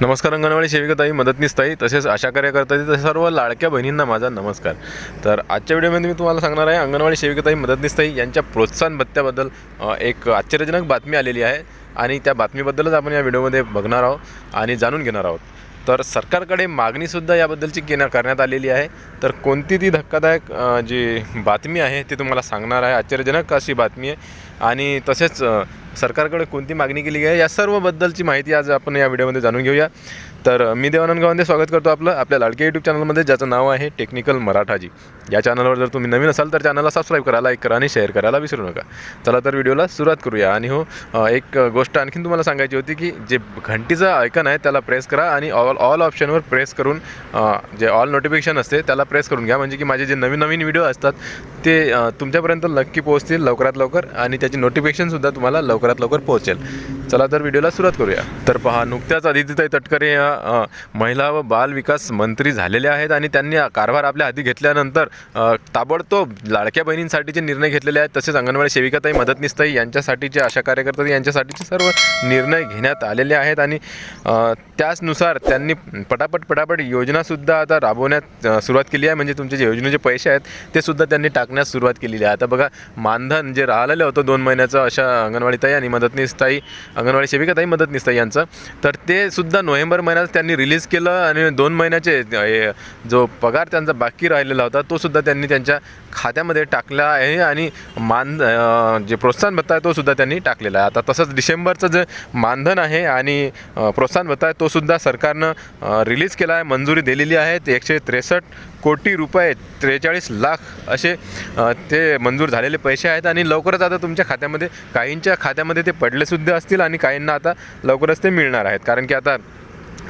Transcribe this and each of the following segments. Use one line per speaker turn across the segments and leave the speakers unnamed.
नमस्कार अंगणवाडी सेविकाताई मदतनीसताई तसेच आशा कार्यकर्ताई तसेच सर्व लाडक्या बहिणींना माझा नमस्कार. तर आजच्या व्हिडिओमध्ये मी तुम्हाला सांगणार आहे अंगणवाडी सेविकाताई मदतनीसताई यांच्या प्रोत्साहन भत्त्याबद्दल एक आश्चर्यजनक बातमी आलेली आहे आणि त्या बातमीबद्दलच आपण या व्हिडिओमध्ये बघणार आहोत आणि जाणून घेणार आहोत. तर सरकारकडे मागणीसुद्धा याबद्दलची केना करण्यात आलेली आहे. तर कोणती ती धक्कादायक जी बातमी आहे ती तुम्हाला सांगणार आहे. आश्चर्यजनक अशी बातमी आहे. आणि तसेच सरकारकडे कोणती मागणी केली आहे या सर्वबद्दलची माहिती आज आपण या व्हिडिओमध्ये जाणून घेऊया. तर मी देवानंद गावंदे स्वागत करतो आपलं आपल्या लाडके यूट्यूब चॅनलमध्ये ज्याचं नाव आहे टेक्निकल मराठाजी. या चॅनलवर जर तुम्ही नवीन असाल तर चॅनलला सबस्क्राईब करा लाईक करा आणि शेअर करायला विसरू नका. चला तर व्हिडिओला सुरुवात करूया. आणि हो एक गोष्ट आणखीन तुम्हाला सांगायची होती की जे घंटीचं आयकन आहे त्याला प्रेस करा आणि ऑल ऑल ऑप्शनवर प्रेस करून जे ऑल नोटिफिकेशन असते त्याला प्रेस करून घ्या. म्हणजे की माझे जे नवीन नवीन व्हिडिओ असतात ते तुमच्यापर्यंत नक्की पोहोचतील लवकरात लवकर आणि त्याची नोटिफिकेशनसुद्धा तुम्हाला लवकर लवकरात लवकर पोहोचेल. चला तर व्हिडिओला सुरुवात करूया. तर पहा नुकत्याच अदितीताई तटकरे या महिला व बाल विकास मंत्री झालेल्या आहेत आणि त्यांनी कारभार आपल्या हाती घेतल्यानंतर ताबडतोब लाडक्या बहिणींसाठीचे निर्णय घेतलेले आहेत. तसेच अंगणवाडी सेविकाताई मदतनीसताई यांच्यासाठीचे आशा कार्यकर्ते यांच्यासाठीचे सर्व निर्णय घेण्यात आलेले आहेत आणि त्याचनुसार त्यांनी पटापट पटापट योजनासुद्धा आता राबवण्यात सुरुवात केली आहे. म्हणजे तुमचे जे योजनेचे पैसे आहेत ते सुद्धा त्यांनी टाकण्यास सुरुवात केलेली आहे. आता बघा मानधन जे राहिलेलं होतं दोन महिन्याचं अशा अंगणवाडीत ताई आणि मदतनीसताई अंगणवाडी सेविकाताई मदतनीसताई यांचं. तर ते सुद्धा नोव्हेंबर महिन्यात त्यांनी रिलीज केलं आणि दोन महिन्याचे जो पगार त्यांचा बाकी राहिलेला होता तो सुद्धा त्यांनी त्यांच्या खात्यामध्ये टाकला आहे आणि मान जे प्रोत्साहन भत्ता आहे तो सुद्धा त्यांनी टाकलेला आहे. आता तसंच डिसेंबरचं जे मानधन आहे आणि प्रोत्साहन भत्ता आहे तो सुद्धा सरकारनं रिलीज केला आहे मंजुरी दिलेली आहे एकशे त्रेसष्ट कोटी रुपये त्रेचाळीस लाख असे ते मंजूर झालेले पैसे आहेत आणि लवकरच आता तुमच्या खात्यामध्ये काहींच्या खात्यामध्ये ते पडलेसुद्धा असतील आणि काहींना आता लवकरच ते मिळणार आहेत. कारण की आता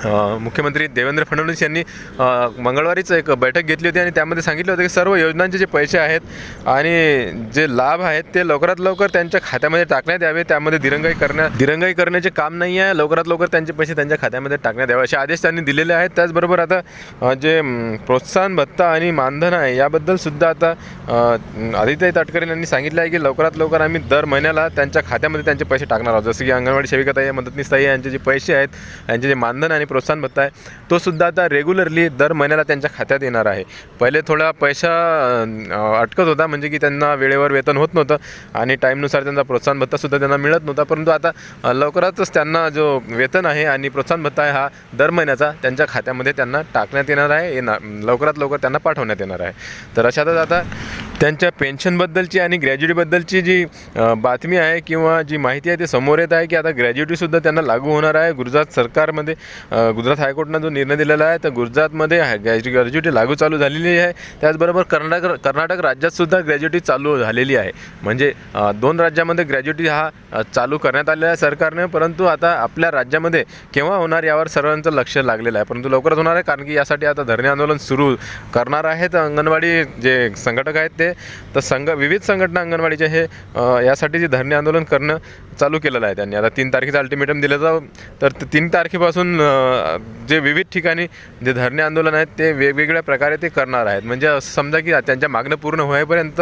मुख्यमंत्री देवेंद्र फडणवीस यांनी मंगळवारीच एक बैठक घेतली होती आणि त्यामध्ये सांगितलं होतं की सर्व योजनांचे जे पैसे आहेत आणि जे लाभ आहेत ते लवकरात लवकर त्यांच्या खात्यामध्ये टाकण्यात यावे. त्यामध्ये दिरंगाई करण्या दिरंगाई करण्याचे काम नाही आहे. लवकरात लवकर त्यांचे पैसे त्यांच्या खात्यामध्ये टाकण्यात यावे असे आदेश त्यांनी दिलेले आहेत. त्याचबरोबर आता जे प्रोत्साहन भत्ता आणि मानधन आहे याबद्दल सुद्धा आता आदित्य तटकरे यांनी सांगितलं आहे की लवकरात लवकर आम्ही दर महिन्याला त्यांच्या खात्यामध्ये त्यांचे पैसे टाकणार आहोत. जसं की अंगणवाडी सेविकाताई मदतनीसताई यांचे जे पैसे आहेत यांचे जे मानधन आणि प्रोत्साहन भत्ता आहे. तो सुद्धा आता रेग्युलरली दर महिन्याला त्यांच्या खात्यात येणार आहे. पहिले थोडा पैसा अटकत होता म्हणजे की त्यांना वेळेवर वेतन होत नव्हतं आणि टाईमनुसार त्यांचा प्रोत्साहन भत्तासुद्धा त्यांना मिळत नव्हता. परंतु आता लवकरातच त्यांना जो वेतन आहे आणि प्रोत्साहन भत्ता आहे हा दर महिन्याचा त्यांच्या खात्यामध्ये त्यांना टाकण्यात येणार आहे. येणार लवकरात लवकर त्यांना पाठवण्यात येणार आहे. तर अशातच आता त्यांच्या पेन्शनबद्दलची आणि ग्रॅज्युटीबद्दलची जी बातमी आहे किंवा जी माहिती आहे ते समोर येत आहे की आता ग्रॅज्युटीसुद्धा त्यांना लागू होणार आहे. गुजरात सरकारमध्ये गुजरात हायकोर्टनं जो निर्णय दिलेला आहे तर गुजरातमध्ये ग्रॅज्यु ग्रॅज्युटी लागू चालू झालेली आहे. त्याचबरोबर कर्नाटक कर्नाटक राज्यातसुद्धा ग्रॅज्युटी चालू झालेली आहे. म्हणजे दोन राज्यामध्ये ग्रॅज्युटी हा चालू करण्यात आलेला आहे सरकारने. परंतु आता आपल्या राज्यामध्ये केव्हा होणार यावर सर्वांचं लक्ष लागलेलं आहे. परंतु लवकरच होणार आहे कारण की यासाठी आता धरणे आंदोलन सुरू करणार आहेत अंगणवाडी जे संघटक आहेत ते. तर संघ विविध संघटना अंगणवाडीचे हे यासाठी जे धरणे आंदोलन करणं चालू केलेलं आहे त्यांनी. आता तीन तारखेचं अल्टिमेटम दिलं जावं. तर तीन तारखेपासून जे विविध ठिकाणी जे धरणे आंदोलन आहेत ते वेगवेगळ्या प्रकारे ते करणार आहेत. म्हणजे असं समजा की त्यांच्या मागणं पूर्ण होईपर्यंत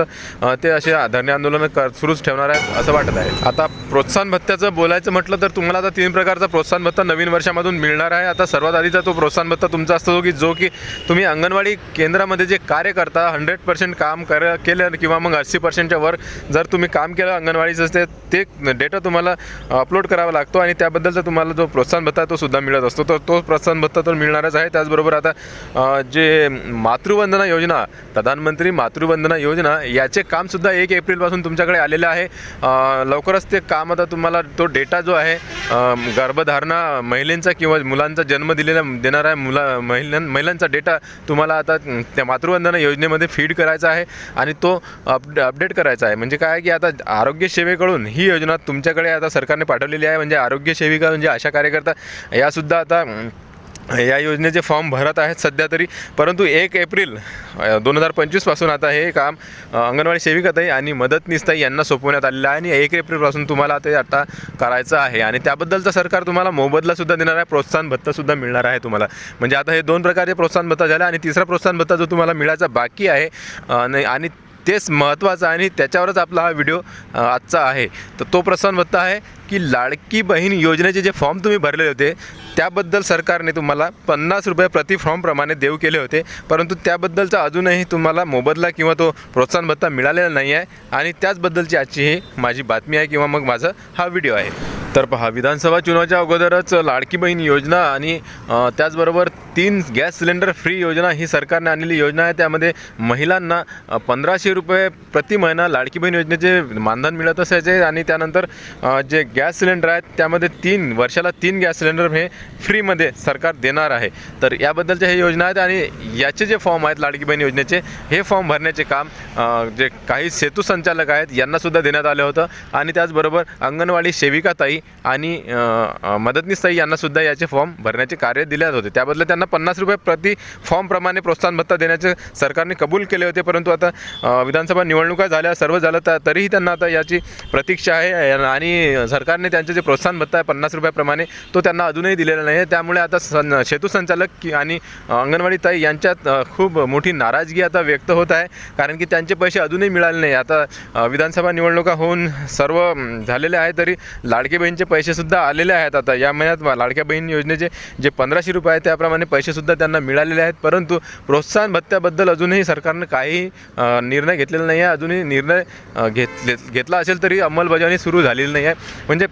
ते असे धरणे आंदोलनं कर सुरूच ठेवणार आहेत असं वाटत आहे. आता प्रोत्साहन भत्त्याचं बोलायचं म्हटलं तर तुम्हाला आता तीन प्रकारचा प्रोत्साहन भत्ता नवीन वर्षामधून मिळणार आहे. आता सर्वात आधीचा तो प्रोत्साहन भत्ता तुमचा असतो की जो की तुम्ही अंगणवाडी केंद्रामध्ये जे कार्य करता हंड्रेड पर्सेंट काम कर केलं किंवा मग अस्सी पर्सेंटच्या वर जर तुम्ही काम केलं अंगणवाडीचं ते ते डेटा तुम्हाला अपलोड करावा लागतो आणि त्याबद्दलचा तुम्हाला जो प्रोत्साहन भत्ता तो सुद्धा मिळत असतो. तर तो प्रोत्साहन भत्ता तर मिळणारच आहे. त्याचबरोबर आता जे मातृवंदना योजना प्रधानमंत्री मातृवंदना योजना याचे कामसुद्धा एक एप्रिलपासून तुमच्याकडे आलेलं आहे. लवकरच ते काम आता तुम्हाला तो डेटा जो आहे गर्भधारणा महिलेंचा किंवा मुलांचा जन्म दिलेला देणाऱ्या मुला महिलां महिलांचा डेटा तुम्हाला आता त्या मातृवंदना योजनेमध्ये फीड करायचा आहे. आणि आणि तो अप अपडेट करायचा आहे. म्हणजे काय आहे की आता आरोग्य सेवेकडून ही योजना तुमच्याकडे आता सरकारने पाठवलेली आहे. म्हणजे आरोग्य सेविका म्हणजे आशा कार्यकर्ता यासुद्धा आता या योजनेचे फॉर्म भरत आहेत सध्या तरी परंतु एक एप्रिल दोन हजार पंचवीसपासून आता हे काम अंगणवाडी सेविकाताई आणि मदतनीसताई यांना सोपवण्यात आलेलं आहे आणि एक एप्रिलपासून तुम्हाला ते आता करायचं आहे. आणि त्याबद्दलचं सरकार तुम्हाला मोबदलासुद्धा देणार आहे प्रोत्साहन भत्तासुद्धा मिळणार आहे तुम्हाला. म्हणजे आता हे दोन प्रकारचे प्रोत्साहन भत्ता झाले आणि तिसरा प्रोत्साहन भत्ता जो तुम्हाला मिळायचा बाकी आहे आणि तेच महत्त्वाचं आणि त्याच्यावरच आपला हा व्हिडिओ आजचा आहे. तर तो प्रोत्साहन भत्ता आहे की लाडकी बहीण योजनेचे जे फॉर्म तुम्ही भरलेले होते त्याबद्दल सरकारने तुम्हाला पन्नास रुपये प्रति फॉर्मप्रमाणे देऊ केले होते. परंतु त्याबद्दलचा अजूनही तुम्हाला मोबदला किंवा तो प्रोत्साहन भत्ता मिळालेला नाही आहे आणि त्याचबद्दलची आजची ही माझी बातमी आहे किंवा मग माझा हा व्हिडिओ आहे. तर पहा विधानसभा चुनावाच्या अगोदरच लाडकी बहीण योजना आणि त्याचबरोबर तीन गॅस सिलेंडर फ्री योजना ही सरकारने आणलेली योजना आहे. त्यामध्ये महिलांना पंधराशे रुपये प्रति महिना लाडकी बहीण योजनेचे मानधन मिळत असायचे आणि त्यानंतर जे गॅस सिलेंडर आहेत त्यामध्ये तीन वर्षाला तीन गॅस सिलेंडर हे फ्रीमध्ये सरकार देणार आहे. तर याबद्दलच्या हे योजना आहेत आणि याचे जे फॉर्म आहेत लाडकी बहीण योजनेचे हे फॉर्म भरण्याचे काम जे काही सेतू संचालक आहेत यांनासुद्धा देण्यात आलं होतं. आणि त्याचबरोबर अंगणवाडी सेविकाताई आणि अ, मदतनीसताई यांनासुद्धा याचे फॉर्म भरण्याचे कार्य दिले होते. त्याबद्दल त्यांना पन्नास रुपये प्रति फॉर्मप्रमाणे प्रोत्साहन भत्ता देण्याचे सरकारने कबूल केले होते. परंतु आता विधानसभा निवडणुका झाल्या सर्व झालं तर तरीही त्यांना आता याची प्रतीक्षा आहे. आणि सरकारने त्यांचे जे प्रोत्साहन भत्ता आहे पन्नास रुपयाप्रमाणे तो त्यांना अजूनही दिलेला नाही आहे. त्यामुळे आता सन सेतू संचालक की आणि अंगणवाडी ताई यांच्यात खूप मोठी नाराजगी आता व्यक्त होत आहे. कारण की त्यांचे पैसे अजूनही मिळाले नाही. आता विधानसभा निवडणुका होऊन सर्व झालेल्या झालेले आहे तरी लाडके बहिणीचे पैसेसुद्धा आलेले आहेत आता. या महिन्यात लाडक्या बहीण योजनेचे जे पंधराशे रुपये आहेत त्याप्रमाणे पैसेसुद्धा त्यांना मिळालेले आहेत. परंतु प्रोत्साहन भत्त्याबद्दल अजूनही सरकारनं काही निर्णय घेतलेला नाही आहे. अजूनही निर्णय घेतले घेतला असेल तरी अंमलबजावणी सुरू झालेली नाही आहे. म्हणजे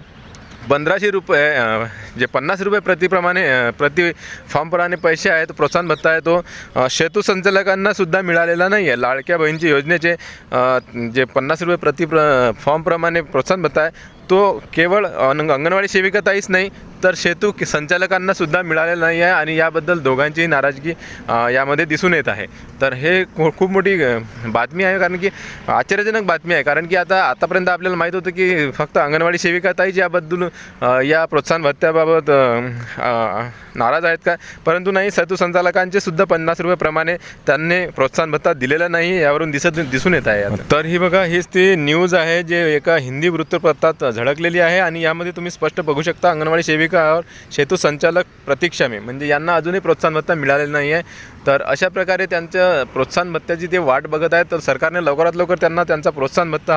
पंधराशे रुपये जे पन्नास रुपये प्रतिप्रमाणे प्रति फॉर्मप्रमाणे पैसे आहेत प्रोत्साहन भत्ता आहे तो शेतू संचालकांना सुद्धा मिळालेला नाही आहे. लाडक्या बहिणीचे योजनेचे जे पन्नास रुपये प्रति प्र फॉर्मप्रमाणे प्रोत्साहन भत्ता आहे तो केवळ अंग अंगणवाडी सेविकाताईच नाही तर सेतू की- संचालकांना सुद्धा मिळालेला नाही आहे आणि याबद्दल दोघांचीही नाराजगी यामध्ये दिसून येत आहे. तर हे खूप मोठी बातमी आहे कारण की आश्चर्यजनक बातमी आहे. कारण की आता आतापर्यंत आपल्याला माहीत होतं की फक्त अंगणवाडी सेविकाताईच याबद्दल या प्रोत्साहन भत्त्याबाबत नाराज आहेत का? परंतु नाही सेतू संचालकांचे सुद्धा पन्नास रुपयेप्रमाणे त्यांनी प्रोत्साहन भत्ता दिलेला नाही यावरून दिसत दिसून येत आहे तर ही बघा हीच ती न्यूज आहे जे एका हिंदी वृत्तपत्रात झळकलेली आहे आणि यामध्ये तुम्ही स्पष्ट बघू शकता अंगणवाडी सेविकावर सेतू संचालक प्रतीक्षामे म्हणजे यांना अजूनही प्रोत्साहन भत्ता मिळालेला नाही आहे. तर अशा प्रकारे त्यांच्या प्रोत्साहन भत्त्याची ते वाट बघत आहेत तर सरकारने लवकरात लवकर त्यांना त्यांचा प्रोत्साहन भत्ता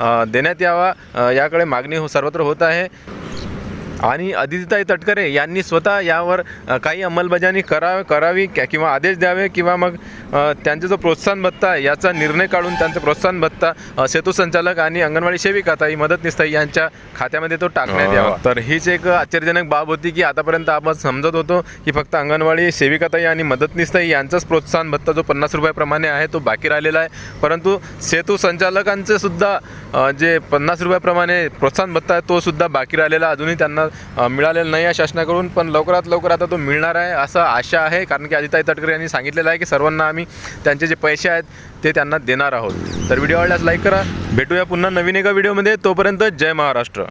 हा देण्यात यावा. याकडे मागणी हो सर्वत्र होत आहे. आणि अदितीताई तटकरे यांनी स्वतः यावर काही अंमलबजावणी करा करावी क्या- किंवा आदेश द्यावे किंवा मग त्यांचा जो प्रोत्साहन भत्ता आहे, याचा निर्णय काढून त्यांचा प्रोत्साहन भत्ता सेतू संचालक आणि अंगणवाडी सेविका ताई मदतनीस यांच्या खात्यामध्ये तो टाकण्यात यावा. तर हीच एक आश्चर्यजनक बाब होती की आतापर्यंत आपण समजत होतो की फक्त अंगणवाडी सेविकाताई आणि मदतनीसताई यांचाच प्रोत्साहन भत्ता जो पन्नास रुपयाप्रमाणे आहे तो बाकी राहिलेला आहे. परंतु सेतू संचालकांचे सुद्धा जे पन्नास रुपयाप्रमाणे प्रोत्साहन भत्ता आहे तो सुद्धा बाकी राहिलेला अजूनही त्यांना मिळालेला नाही आहे शासनाकडून पण लवकरात लवकर आता तो मिळणार आहे असं आशा आहे. कारण की आदिताई तटकरे यांनी सांगितलेलं आहे की सर्वांना आम्ही त्यांचे जे पैसे आहेत ते त्यांना देणार आहोत. तर व्हिडिओ आवडल्यास लाईक करा. भेटूया पुन्हा नवीन एका व्हिडिओमध्ये. तोपर्यंत जय महाराष्ट्र.